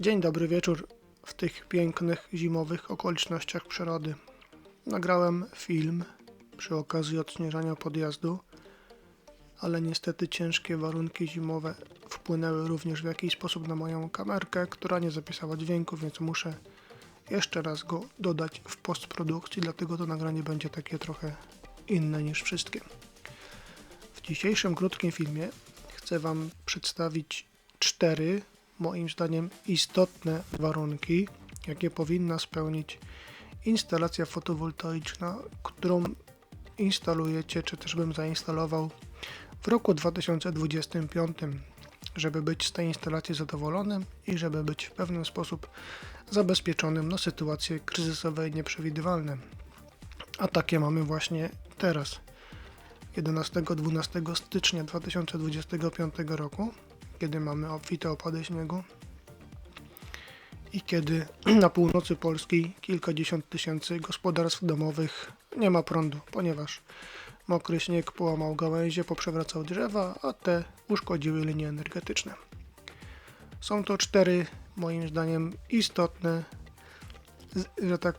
Dzień dobry wieczór w tych pięknych zimowych okolicznościach przyrody. Nagrałem film przy okazji odśnieżania podjazdu, ale niestety ciężkie warunki zimowe wpłynęły również w jakiś sposób na moją kamerkę, która nie zapisała dźwięku, więc muszę jeszcze raz go dodać w postprodukcji, dlatego to nagranie będzie takie trochę inne niż wszystkie. W dzisiejszym krótkim filmie chcę Wam przedstawić cztery, moim zdaniem, istotne warunki, jakie powinna spełnić instalacja fotowoltaiczna, którą instalujecie, czy też bym zainstalował w roku 2025, żeby być z tej instalacji zadowolonym i żeby być w pewien sposób zabezpieczonym na sytuacje kryzysowe i nieprzewidywalne. A takie mamy właśnie teraz. 11-12 stycznia 2025 roku, kiedy mamy obfite opady śniegu i kiedy na północy Polski kilkadziesiąt tysięcy gospodarstw domowych nie ma prądu, ponieważ mokry śnieg połamał gałęzie, poprzewracał drzewa, a te uszkodziły linie energetyczne. Są to cztery, moim zdaniem, istotne że tak,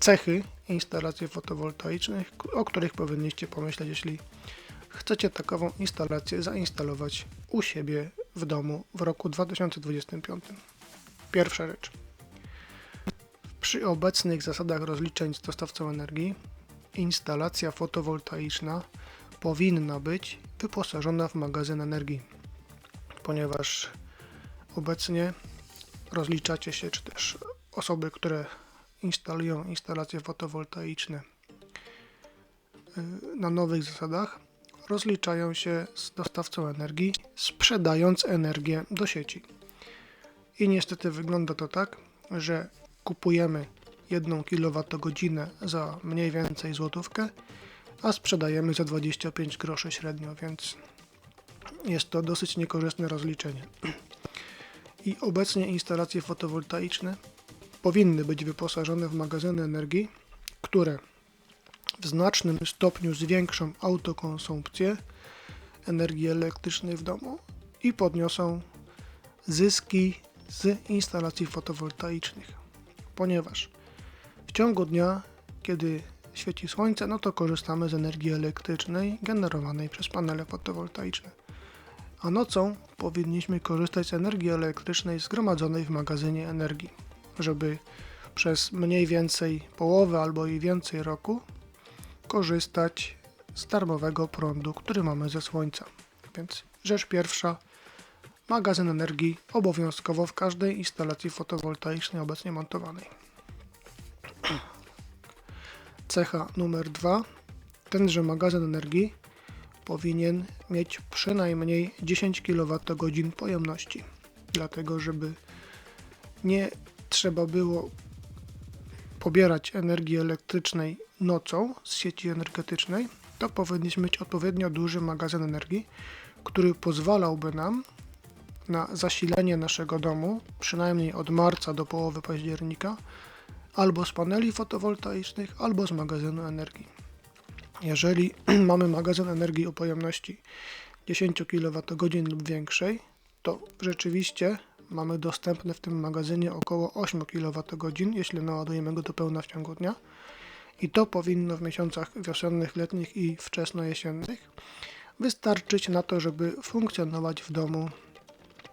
cechy instalacji fotowoltaicznych, o których powinniście pomyśleć, jeśli chcecie takową instalację zainstalować u siebie w domu w roku 2025. Pierwsza rzecz. Przy obecnych zasadach rozliczeń z dostawcą energii, instalacja fotowoltaiczna powinna być wyposażona w magazyn energii, ponieważ obecnie rozliczacie się, czy też osoby, które instalują instalacje fotowoltaiczne y, na nowych zasadach, rozliczają się z dostawcą energii, sprzedając energię do sieci. I niestety wygląda to tak, że kupujemy 1 kWh za mniej więcej złotówkę, a sprzedajemy za 25 groszy średnio, więc jest to dosyć niekorzystne rozliczenie. I obecnie instalacje fotowoltaiczne powinny być wyposażone w magazyny energii, które w znacznym stopniu zwiększą autokonsumpcję energii elektrycznej w domu i podniosą zyski z instalacji fotowoltaicznych. Ponieważ w ciągu dnia, kiedy świeci słońce, no to korzystamy z energii elektrycznej generowanej przez panele fotowoltaiczne. A nocą powinniśmy korzystać z energii elektrycznej zgromadzonej w magazynie energii, żeby przez mniej więcej połowę albo i więcej roku korzystać z darmowego prądu, który mamy ze słońca. Więc rzecz pierwsza, magazyn energii obowiązkowo w każdej instalacji fotowoltaicznej obecnie montowanej. Cecha numer dwa, tenże magazyn energii powinien mieć przynajmniej 10 kWh pojemności, dlatego żeby nie trzeba było pobierać energii elektrycznej nocą z sieci energetycznej, to powinniśmy mieć odpowiednio duży magazyn energii, który pozwalałby nam na zasilenie naszego domu, przynajmniej od marca do połowy października, albo z paneli fotowoltaicznych, albo z magazynu energii. Jeżeli mamy magazyn energii o pojemności 10 kWh lub większej, to rzeczywiście mamy dostępne w tym magazynie około 8 kWh, jeśli naładujemy go do pełna w ciągu dnia. I to powinno w miesiącach wiosennych, letnich i wczesnojesiennych wystarczyć na to, żeby funkcjonować w domu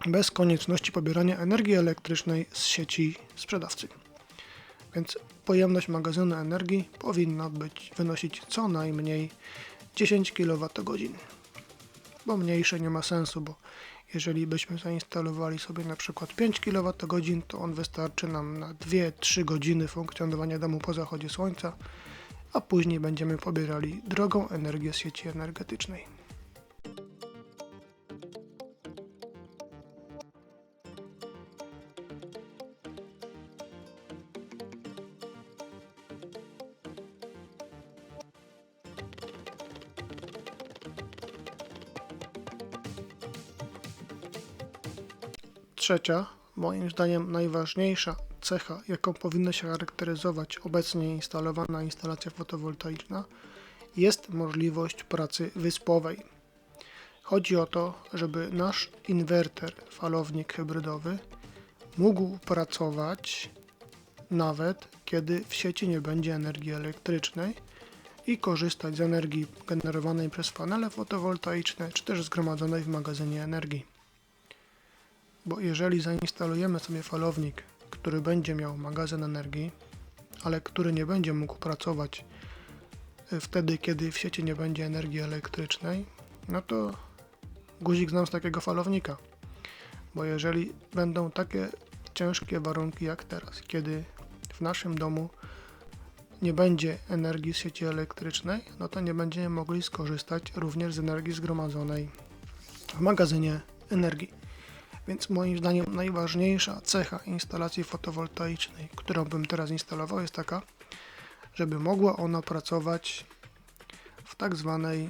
bez konieczności pobierania energii elektrycznej z sieci sprzedawcy. Więc pojemność magazynu energii powinna być wynosić co najmniej 10 kWh. Bo mniejsze nie ma sensu, bo jeżeli byśmy zainstalowali sobie na przykład 5 kWh, to on wystarczy nam na 2-3 godziny funkcjonowania domu po zachodzie słońca, a później będziemy pobierali drogą energię z sieci energetycznej. Trzecia, moim zdaniem najważniejsza cecha, jaką powinna się charakteryzować obecnie instalowana instalacja fotowoltaiczna, jest możliwość pracy wyspowej. Chodzi o to, żeby nasz inwerter, falownik hybrydowy, mógł pracować nawet kiedy w sieci nie będzie energii elektrycznej i korzystać z energii generowanej przez panele fotowoltaiczne czy też zgromadzonej w magazynie energii. Bo jeżeli zainstalujemy sobie falownik, który będzie miał magazyn energii, ale który nie będzie mógł pracować y, wtedy, kiedy w sieci nie będzie energii elektrycznej, no to guzik znam z takiego falownika. Bo jeżeli będą takie ciężkie warunki jak teraz, kiedy w naszym domu nie będzie energii z sieci elektrycznej, no to nie będziemy mogli skorzystać również z energii zgromadzonej w magazynie energii. Więc moim zdaniem najważniejsza cecha instalacji fotowoltaicznej, którą bym teraz instalował, jest taka, żeby mogła ona pracować w tak zwanej yy,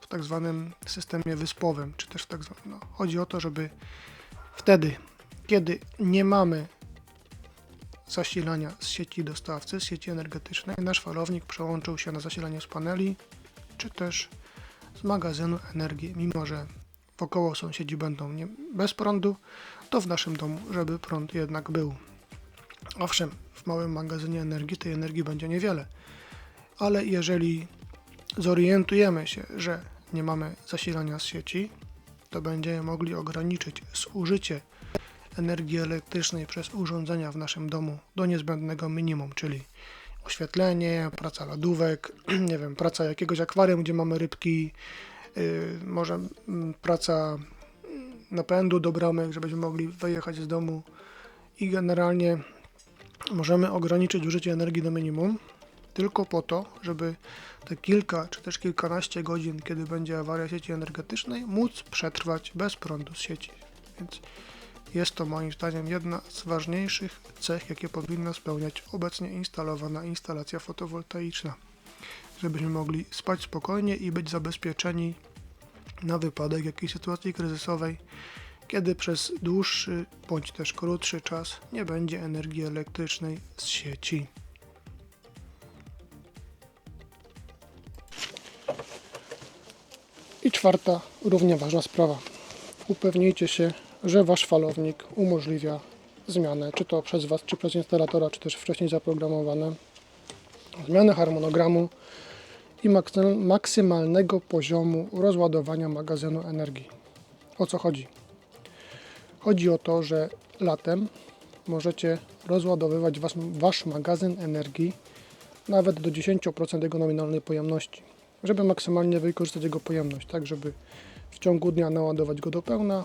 w tak zwanym systemie wyspowym, czy też w tak zwanym. No, chodzi o to, żeby wtedy, kiedy nie mamy zasilania z sieci dostawcy, z sieci energetycznej, nasz falownik przełączył się na zasilanie z paneli, czy też z magazynu energii, mimo że wokoło sąsiedzi będą nie, bez prądu, to w naszym domu, żeby prąd jednak był. Owszem, w małym magazynie energii tej energii będzie niewiele, ale jeżeli zorientujemy się, że nie mamy zasilania z sieci, to będziemy mogli ograniczyć zużycie energii elektrycznej przez urządzenia w naszym domu do niezbędnego minimum, czyli oświetlenie, praca lodówek, nie wiem, praca jakiegoś akwarium, gdzie mamy rybki, może mm, praca napędu do bramek, żebyśmy mogli wyjechać z domu i generalnie możemy ograniczyć użycie energii do minimum tylko po to, żeby te kilka czy też kilkanaście godzin, kiedy będzie awaria sieci energetycznej, móc przetrwać bez prądu z sieci. Więc jest to moim zdaniem jedna z ważniejszych cech, jakie powinna spełniać obecnie instalowana instalacja fotowoltaiczna, żebyśmy mogli spać spokojnie i być zabezpieczeni na wypadek jakiejś sytuacji kryzysowej, kiedy przez dłuższy bądź też krótszy czas nie będzie energii elektrycznej z sieci. I czwarta, równie ważna sprawa. Upewnijcie się, że Wasz falownik umożliwia zmianę, czy to przez Was, czy przez instalatora, czy też wcześniej zaprogramowane, zmianę harmonogramu i maksy- maksymalnego poziomu rozładowania magazynu energii. O co chodzi? Chodzi o to, że latem możecie rozładowywać was, Wasz magazyn energii nawet do 10% jego nominalnej pojemności, żeby maksymalnie wykorzystać jego pojemność, tak żeby w ciągu dnia naładować go do pełna,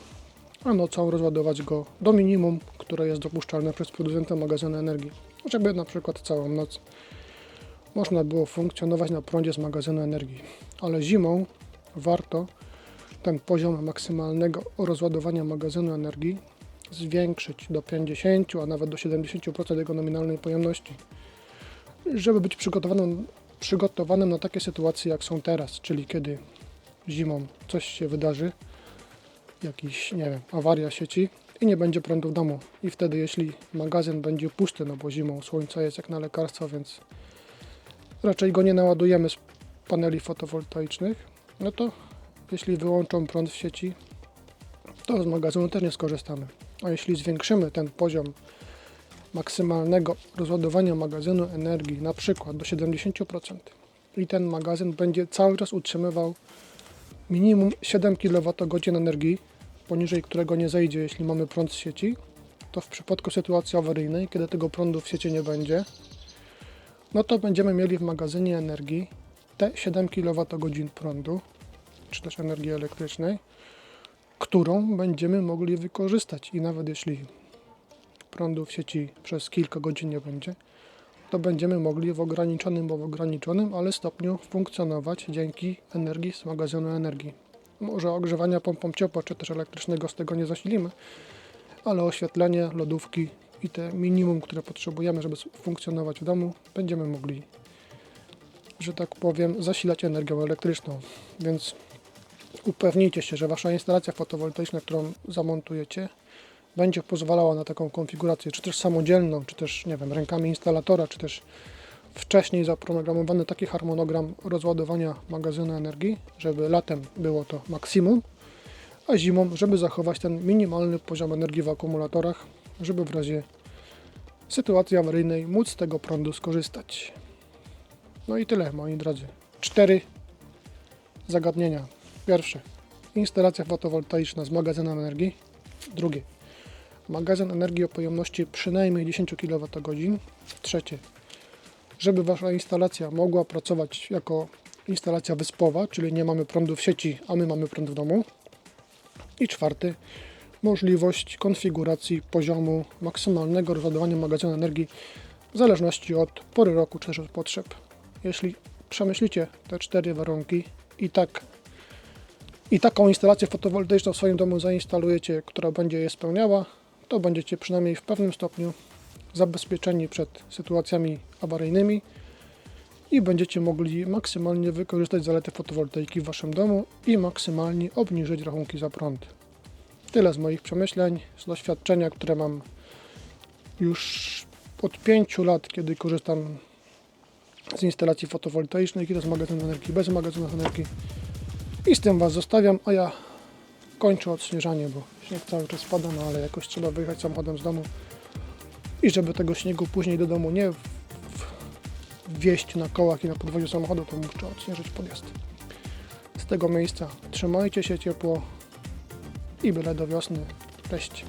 a nocą rozładować go do minimum, które jest dopuszczalne przez producenta magazynu energii, żeby na przykład całą noc można było funkcjonować na prądzie z magazynu energii. Ale zimą warto ten poziom maksymalnego rozładowania magazynu energii zwiększyć do 50, a nawet do 70% jego nominalnej pojemności, żeby być przygotowanym, przygotowanym na takie sytuacje, jak są teraz, czyli kiedy zimą coś się wydarzy, jakiś, nie wiem, awaria sieci i nie będzie prądu w domu. I wtedy, jeśli magazyn będzie pusty, no bo zimą słońce jest jak na lekarstwo, więc raczej go nie naładujemy z paneli fotowoltaicznych, no to jeśli wyłączą prąd w sieci, to z magazynu też nie skorzystamy. A jeśli zwiększymy ten poziom maksymalnego rozładowania magazynu energii na przykład do 70% i ten magazyn będzie cały czas utrzymywał minimum 7 kWh energii, poniżej którego nie zejdzie, jeśli mamy prąd z sieci, to w przypadku sytuacji awaryjnej, kiedy tego prądu w sieci nie będzie, no to będziemy mieli w magazynie energii te 7 kWh prądu, czy też energii elektrycznej, którą będziemy mogli wykorzystać. I nawet jeśli prądu w sieci przez kilka godzin nie będzie, to będziemy mogli w ograniczonym, bo w ograniczonym, ale stopniu funkcjonować dzięki energii z magazynu energii. Może ogrzewania pompą ciepła czy też elektrycznego z tego nie zasilimy, ale oświetlenie, lodówki i te minimum, które potrzebujemy, żeby funkcjonować w domu, będziemy mogli, że tak powiem, zasilać energią elektryczną. Więc upewnijcie się, że Wasza instalacja fotowoltaiczna, którą zamontujecie, będzie pozwalała na taką konfigurację, czy też samodzielną, czy też, nie wiem, rękami instalatora, czy też wcześniej zaprogramowany taki harmonogram rozładowania magazynu energii, żeby latem było to maksimum, a zimą, żeby zachować ten minimalny poziom energii w akumulatorach, żeby w razie sytuacji awaryjnej móc z tego prądu skorzystać. No i tyle, moi drodzy. Cztery zagadnienia. Pierwsze. Instalacja fotowoltaiczna z magazynem energii. Drugie. Magazyn energii o pojemności przynajmniej 10 kWh. Trzecie. Żeby Wasza instalacja mogła pracować jako instalacja wyspowa, czyli nie mamy prądu w sieci, a my mamy prąd w domu. I czwarty. Możliwość konfiguracji poziomu maksymalnego rozładowania magazynu energii w zależności od pory roku czy też od potrzeb. Jeśli przemyślicie te cztery warunki i tak i taką instalację fotowoltaiczną w swoim domu zainstalujecie, która będzie je spełniała, to będziecie przynajmniej w pewnym stopniu zabezpieczeni przed sytuacjami awaryjnymi i będziecie mogli maksymalnie wykorzystać zalety fotowoltaiki w Waszym domu i maksymalnie obniżyć rachunki za prąd. Tyle z moich przemyśleń, z doświadczenia, które mam już od 5 lat, kiedy korzystam z instalacji fotowoltaicznej, kiedy z magazynu energii, bez magazynu energii. I z tym Was zostawiam, a ja kończę odśnieżanie, bo śnieg cały czas pada, no ale jakoś trzeba wyjechać samochodem z domu. I żeby tego śniegu później do domu nie wieść na kołach i na podwoziu samochodu, to muszę odśnieżyć podjazd. Z tego miejsca trzymajcie się ciepło i byle do wiosny. Cześć.